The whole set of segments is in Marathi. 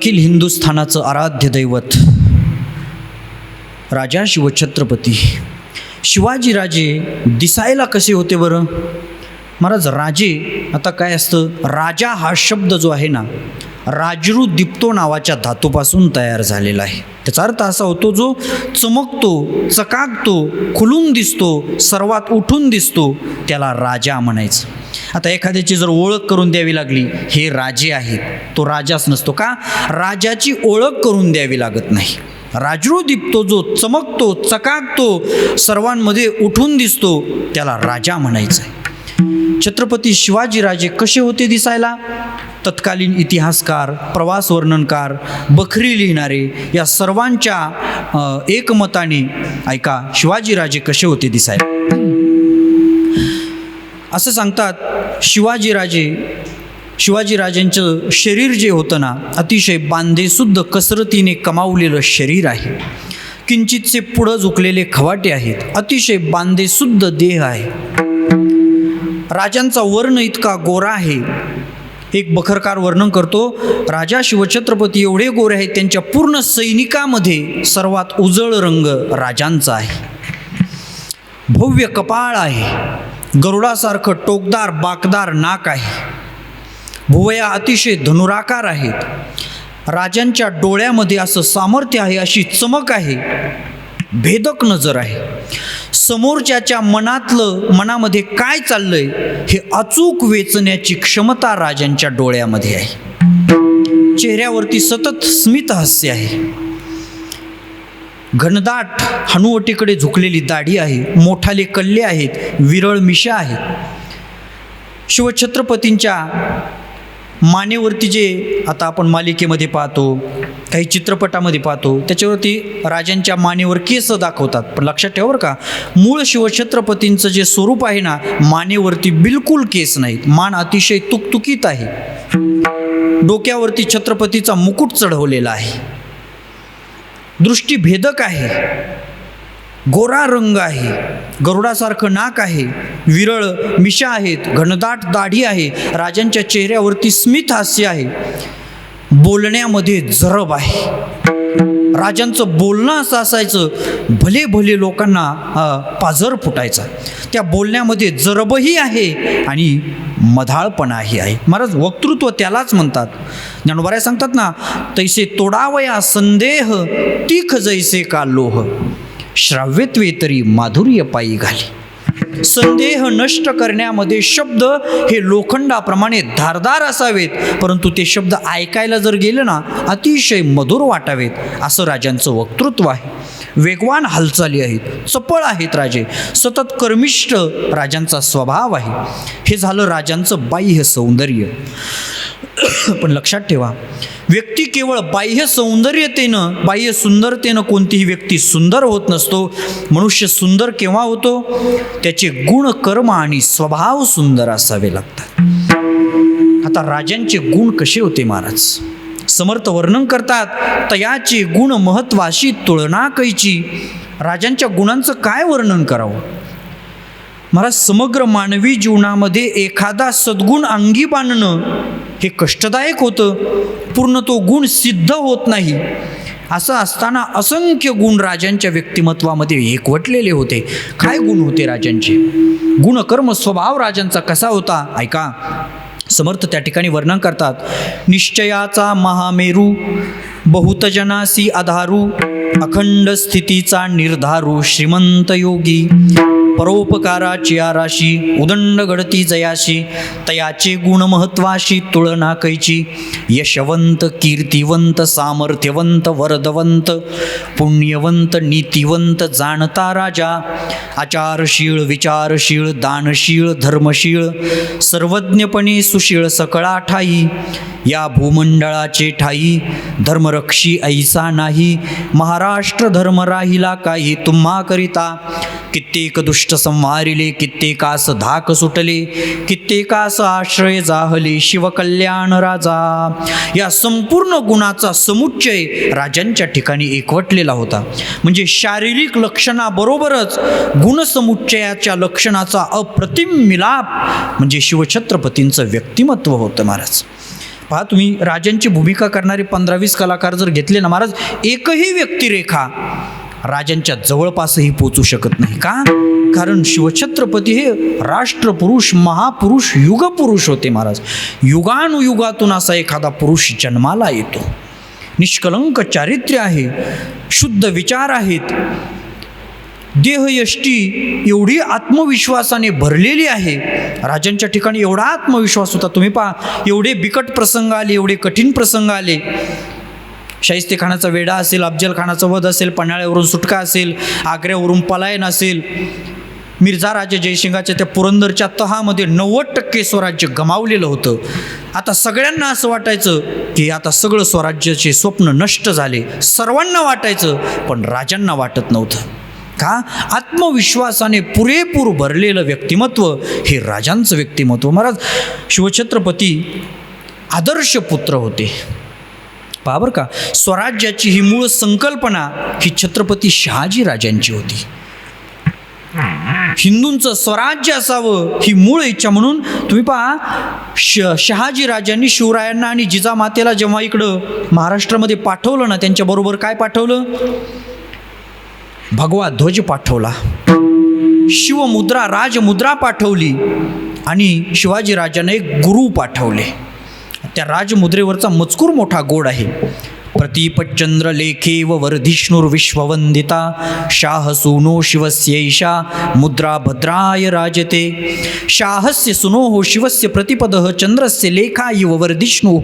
अखिल हिंदुस्थानाचं आराध्य दैवत राजा शिवछत्रपती. शिवाजीराजे दिसायला कसे होते बरं? महाराज राजे आता काय असतं? राजा हा शब्द जो आहे ना राजरू दिप्तो नावाच्या धातूपासून तयार झालेला आहे. त्याचा अर्थ असा होतो जो चमकतो चकाकतो खुलून दिसतो सर्वात उठून दिसतो त्याला राजा म्हणायचं. आता एखाद्याची जर ओळख करून द्यावी लागली हे राजे आहेत. तो राजाच नसतो का? राजाची ओळख करून द्यावी लागत नाही. राजरू दिपतो जो चमकतो चकाकतो सर्वांमध्ये उठून दिसतो त्याला राजा म्हणायचं आहे छत्रपती शिवाजीराजे कसे होते दिसायला? तत्कालीन इतिहासकार प्रवास वर्णनकार बखरी लिहिणारे या सर्वांच्या एकमताने ऐका शिवाजीराजे कसे होते दिसायला? असं सांगतात शिवाजीराजे शिवाजीराजांचं शरीर जे होतं ना अतिशय बांधेसुद्ध कसरतीने कमावलेलं शरीर आहे. किंचितचे पुढं झुकलेले खवाटे आहेत अतिशय बांधेसुद्ध देह आहे. राजांचा वर्ण इतका गोरा आहे. एक बखरकार वर्णन करतो राजा शिवछत्रपती एवढे गोरे आहेत त्यांच्या पूर्ण सैनिकामध्ये सर्वात उजळ रंग राजांचा आहे. भव्य कपाळ आहे. गरुडासारखं टोकदार बाकदार नाक आहे. भुवया अतिशय धनुराकार आहेत राजांच्या डोळ्यामध्ये असं सामर्थ्य आहे अशी चमक आहे. भेदक नजर आहे. समोरच्याच्या मनातलं मनामध्ये काय चाललंय हे अचूक वेचण्याची क्षमता राजांच्या डोळ्यामध्ये आहे. चेहऱ्यावरती सतत स्मित हास्य आहे. घनदाट हनुवटीकडे झुकलेली दाढी आहे मोठाले कल्ले आहेत विरळ मिशा आहेत शिवछत्रपतींच्या मानेवरती जे आता आपण मालिकेमध्ये पाहतो काही चित्रपटामध्ये पाहतो त्याच्यावरती राजांच्या मानेवर केस दाखवतात. पण लक्षात ठेवा बरं का मूळ शिवछत्रपतींचं जे स्वरूप आहे ना मानेवरती बिलकुल केस नाहीत. मान अतिशय तुकतुकीत आहे. डोक्यावरती छत्रपतीचा मुकुट चढवलेला आहे. दृष्टीभेदक आहे. गोरा रंग आहे. गरुडासारखं नाक आहे. विरळ मिशा आहेत. घनदाट दाढी आहे. राजांच्या चेहऱ्यावरती स्मित हास्य आहे. बोलण्यामध्ये जरब आहे. राजांचं बोलणं असं असायचं भले भले लोकांना पाझर फुटायचा. त्या बोलण्यामध्ये जरबही आहे आणि मधाळपणाही आहे. महाराज वक्तृत्व त्यालाच म्हणतात. ज्ञानोबाराय सांगतात ना तैसे तोडावया संदेह तीख जैसे का लोह. श्राव्यत्वे तरी माधुर्य पायी घाली. संदेह नष्ट करण्यामध्ये शब्द हे लोखंडाप्रमाणे धारदार असावेत परंतु ते शब्द ऐकायला जर गेले ना अतिशय मधुर वाटावेत असं राजांचं वक्तृत्व आहे. वेगवान हालचाली आहेत चपळ आहेत राजे सतत कर्मिष्ठ राजांचा स्वभाव आहे. हे झालं राजांचं बाह्य सौंदर्य. पण लक्षात ठेवा व्यक्ती केवळ बाह्य सौंदर्यतेनं बाह्य सुंदरतेनं कोणतीही व्यक्ती सुंदर होत नसतो मनुष्य सुंदर केव्हा होतो? त्याचे गुण कर्म आणि स्वभाव सुंदर असावे लागतात. आता राजांचे गुण कसे होते महाराज? समर्थ वर्णन करतात तयाचे गुण महत्वाशी तुलना कैची? राजांच्या गुणांचं काय वर्णन करावं? महाराज समग्र मानवी जीवनामध्ये एखादा सद्गुण अंगी बांधणं हे कष्टदायक होतं. पूर्ण तो गुण सिद्ध होत नाही. असं असताना असंख्य गुण राजांच्या व्यक्तिमत्वामध्ये एकवटलेले होते. काय गुण होते राजांचे? गुणकर्म स्वभाव राजांचा कसा होता? ऐका. समर्थ त्या ठिकाणी वर्णन करतात. निश्चयाचा महामेरू बहुतजनासी आधारू अखंड स्थितीचा निर्धारू श्रीमंत योगी परोपकाराची आराशी उदंड घडती जयाशी तयाचे गुण महत्वाशी तुळना कैची यशवंत कीर्तिवंत सामर्थ्यवंत वरदवंत पुण्यवंत नीतिवंत जाणता राजा आचारशीळ विचारशीळ दानशीळ धर्मशीळ सर्वज्ञपणे सुशीळ सकळा ठाई या भूमंडळाचे ठाई धर्मरक्षी ऐसा नाही महाराष्ट्र धर्म राहिला काही तुम्हा करिता. कित्येक दुष्ट संवारिले कित्येकास धाक सुटले कित्येकास आश्रय जाहले शिवकल्याण राजा. या संपूर्ण गुणाचा समुच्चय राजांच्या ठिकाणी एकवटलेला होता. म्हणजे शारीरिक लक्षणाबरोबरच गुणसमुच्चयाच्या लक्षणाचा अप्रतिम मिलाप म्हणजे शिवछत्रपतींचं व्यक्तिमत्व होतं महाराज. पहा तुम्ही राजांची भूमिका करणारे पंधरा वीस कलाकार जर घेतले ना महाराज एकही व्यक्तिरेखा राजांच्या जवळपासही पोचू शकत नाही. का? कारण शिवछत्रपती हे राष्ट्रपुरुष महापुरुष युगपुरुष होते महाराज. युगानुयुगातून असा एखादा पुरुष जन्माला येतो. निष्कलंक चारित्र्य आहे शुद्ध विचार आहेत देहयष्टी एवढी आत्मविश्वासाने भरलेली आहे. राजांच्या ठिकाणी एवढा आत्मविश्वास होता. तुम्ही पहा एवढे बिकट प्रसंग आले एवढे कठीण प्रसंग आले. शाहिस्ते खानाचा वेडा असेल अफजल खानाचा वध असेल पन्हाळ्यावरून सुटका असेल आग्र्यावरून पलायन असेल. मिर्झा राजा जयसिंगाच्या त्या पुरंदरच्या तहामध्ये नव्वद टक्के स्वराज्य गमावलेलं होतं. आता सगळ्यांना असं वाटायचं की आता सगळं स्वराज्याचे स्वप्न नष्ट झाले. सर्वांना वाटायचं पण राजांना वाटत नव्हतं. का? आत्मविश्वासाने पुरेपूर भरलेलं व्यक्तिमत्व हे राजांचं व्यक्तिमत्व. महाराज शिवछत्रपती आदर्श पुत्र होते. पहा बरं का स्वराज्याची ही मूळ संकल्पना ही छत्रपती शहाजी राजांची होती. हिंदूंचं स्वराज्य असावं ही मूळ इच्छा म्हणून तुम्ही पहा श शहाजी राजांनी शिवरायांना आणि जिजामातेला जेव्हा इकडं महाराष्ट्रामध्ये पाठवलं ना त्यांच्याबरोबर काय पाठवलं? भगवा ध्वज पाठवला. शिवमुद्रा राजमुद्रा पाठवली आणि शिवाजी राजाने एक गुरु पाठवले. त्या राजमुद्रेवरचा मजकूर मोठा गोड आहे. प्रतीपचंद्र लेखे व वर्धिष्णुर्विश्ववंदिता शाह सुनो शिवस्यैषा मुद्रा भद्राय राजते. शाहस्य सुनोः हो शिवस्य प्रतिपदः चंद्रस्य लेखा इव वर्धिष्णु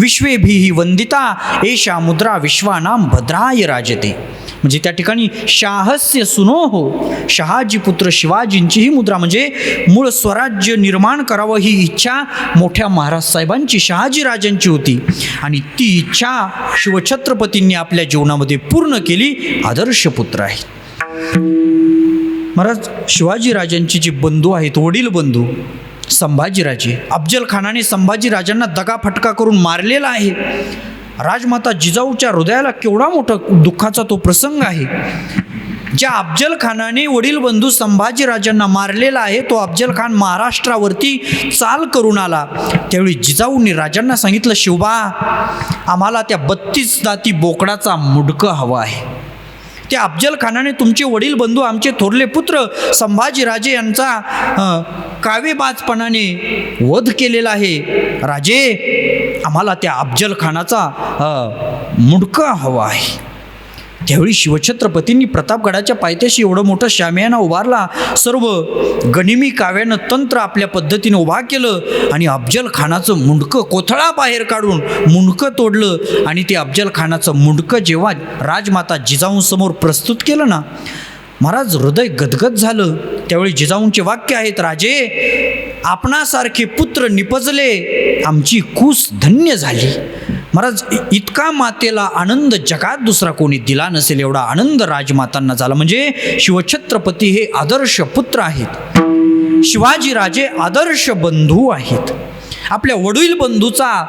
विश्वेभिः वंदिता एषा मुद्रा विश्वानां भद्राय राजते. म्हणजे त्या ठिकाणी शाहस्य सुनोहो शहाजी पुत्र शिवाजींची ही मुद्रा म्हणजे मूळ स्वराज्य निर्माण करावं ही इच्छा मोठ्या महाराज साहेबांची शहाजी राजांची होती. आणि ती इच्छा शिवछत्रपतींनी आपल्या जीवनामध्ये पूर्ण केली आदर्श पुत्र आहे. महाराज शिवाजी राजांचे जे बंधू आहेत वडील बंधू संभाजीराजे अफजल खानाने संभाजीराजांना दगाफटका करून मारलेला आहे. राजमाता जिजाऊच्या हृदयाला केवढा मोठा दुःखाचा तो प्रसंग आहे. ज्या अफजल खानाने वडील बंधू संभाजीराजांना मारलेला आहे तो अफजल खान महाराष्ट्रावरती चाल करून आला. त्यावेळी जिजाऊंनी राजांना सांगितलं शिवबा आम्हाला त्या बत्तीस दाती बोकडाचा मुडकं हवा आहे. त्या अफजल खानाने तुमचे वडील बंधू आमचे थोरले पुत्र संभाजीराजे यांचा कावेबाजपणाने वध केलेला आहे. राजे आम्हाला त्या अफजल खानाचा मुडका हवा आहे. त्यावेळी शिवछत्रपतींनी प्रतापगडाच्या पायथ्याशी एवढं मोठं शामियाना उभारला. सर्व गनिमी काव्यानं तंत्र आपल्या पद्धतीने उभा केलं आणि अफजल खानाचं मुंडकं कोथळा बाहेर काढून मुंडकं तोडलं आणि ते अफजल खानाचं मुंडकं जेव्हा राजमाता जिजाऊंसमोर प्रस्तुत केलं ना महाराज हृदय गदगद झालं. त्यावेळी जिजाऊंचे वाक्य आहेत राजे आपणासारखे पुत्र निपजले आमची कूस धन्य झाली. महाराज इ- इतका मातेला आनंद जगात दुसरा कोणी दिला नसेल एवढा आनंद राजमातांना झाला. म्हणजे शिवछत्रपती हे आदर्श पुत्र आहेत. शिवाजीराजे आदर्श बंधू आहेत. आपल्या वडील बंधूचा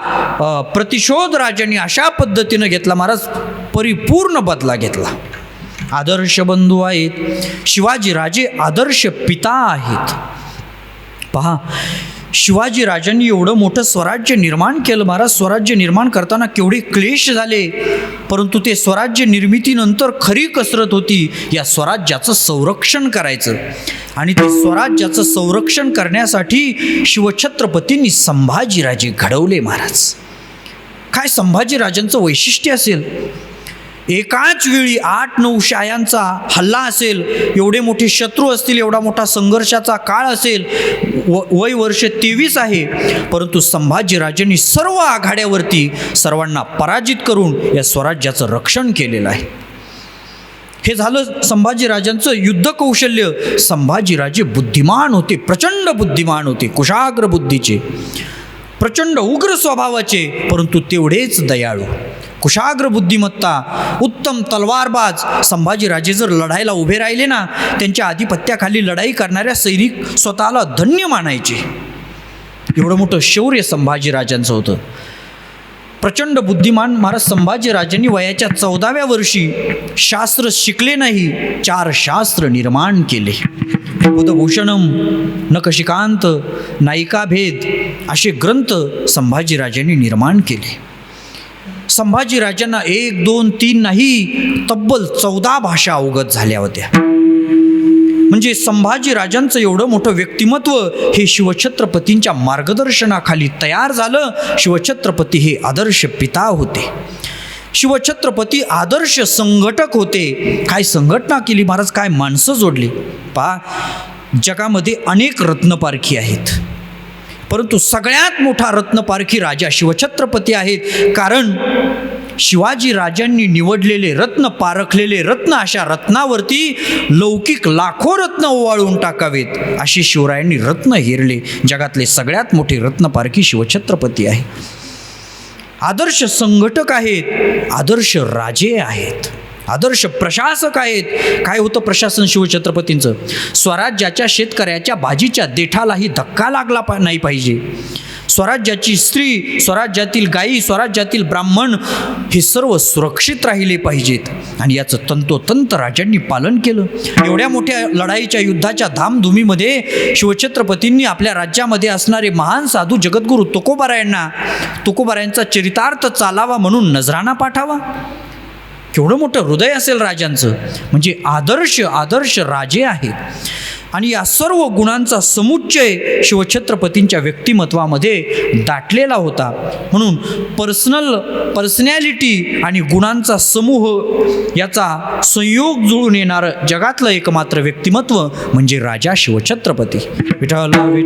प्रतिशोध राजांनी अशा पद्धतीनं घेतला महाराज परिपूर्ण बदला घेतला. आदर्श बंधू आहेत. शिवाजीराजे आदर्श पिता आहेत. पहा शिवाजी राजांनी एवढं मोठं स्वराज्य निर्माण केलं. महाराज स्वराज्य निर्माण करताना केवढे क्लेश झाले. परंतु ते स्वराज्य निर्मितीनंतर खरी कसरत होती. या स्वराज्याचं संरक्षण करायचं. आणि ते स्वराज्याचं संरक्षण करण्यासाठी शिवछत्रपतींनी संभाजीराजे घडवले महाराज. काय संभाजीराजांचं वैशिष्ट्य असेल? एकाच वेळी आठ नऊ शायांचा हल्ला असेल एवढे मोठे शत्रू असतील एवढा मोठा संघर्षाचा काळ असेल व वय वर्ष तेवीस आहे परंतु संभाजीराजांनी सर्व आघाड्यावरती सर्वांना पराजित करून या स्वराज्याचं रक्षण केलेलं आहे. हे झालं संभाजीराजांचं युद्ध कौशल्य. संभाजीराजे बुद्धिमान होते प्रचंड बुद्धिमान होते कुशाग्र बुद्धीचे प्रचंड उग्र स्वभावाचे परंतु तेवढेच दयाळू. कुशाग्र बुद्धिमत्ता उत्तम तलवारबाज संभाजीराजे जर लढायला उभे राहिले ना त्यांच्या आधिपत्याखाली लढाई करणाऱ्या सैनिक स्वतःला धन्य मानायचे. एवढं मोठं शौर्य संभाजीराजांचं होतं. प्रचंड बुद्धिमान महाराज संभाजीराजांनी वयाच्या चौदाव्या वर्षी शास्त्र शिकले नाही चार शास्त्र निर्माण केले. बुधभूषणम नकशिकांत नायिकाभेद असे ग्रंथ संभाजीराजांनी निर्माण केले. संभाजीराजांना एक दोन तीन नाही तब्बल चौदा भाषा अवगत झाल्या होत्या. म्हणजे संभाजीराजांचं एवढं मोठं व्यक्तिमत्व हे शिवछत्रपतींच्या मार्गदर्शनाखाली तयार झालं शिवछत्रपती हे आदर्श पिता होते. शिवछत्रपती आदर्श संघटक होते. काय संघटना केली? महाराज काय माणसं जोडली? पा जगामध्ये अनेक रत्नपारखी आहेत. परंतु सगळ्यात मोठा रत्नपारखी राजा शिवछत्रपती आहेत कारण शिवाजी राजांनी निवडलेले रत्न पारखलेले रत्न अशा रत्नावरती लौकिक लाखो रत्न ओवाळून टाकावेत. अशी शिवरायांनी रत्न हेरले. जगातले सगळ्यात मोठे रत्नपारखी शिवछत्रपती आहे आदर्श संघटक आहेत. आदर्श राजे आहेत. आदर्श प्रशासक आहेत. काय होतं प्रशासन शिवछत्रपतींचं? स्वराज्याच्या शेतकऱ्याच्या भाजीच्या देठालाही धक्का लागला पा नाही पाहिजे. स्वराज्याची स्त्री स्वराज्यातील गायी स्वराज्यातील ब्राह्मण हे सर्व सुरक्षित राहिले पाहिजेत. आणि याचं तंतोतंत राजांनी पालन केलं. एवढ्या मोठ्या लढाईच्या युद्धाच्या धामधुमीमध्ये शिवछत्रपतींनी आपल्या राज्यामध्ये असणारे महान साधू जगद्गुरू तुकोबारायांना तुकोबारायांचा चरितार्थ चालावा म्हणून नजराना पाठावा. केवढं मोठं हृदय असेल राजांचं? म्हणजे आदर्श आदर्श राजे आहेत. आणि या सर्व गुणांचा समुच्चय शिवछत्रपतींच्या व्यक्तिमत्वामध्ये दाटलेला होता. म्हणून पर्सनल पर्सनॅलिटी आणि गुणांचा समूह याचा संयोग जुळून येणारं जगातलं एकमात्र व्यक्तिमत्व म्हणजे राजा शिवछत्रपती. विठ्ठल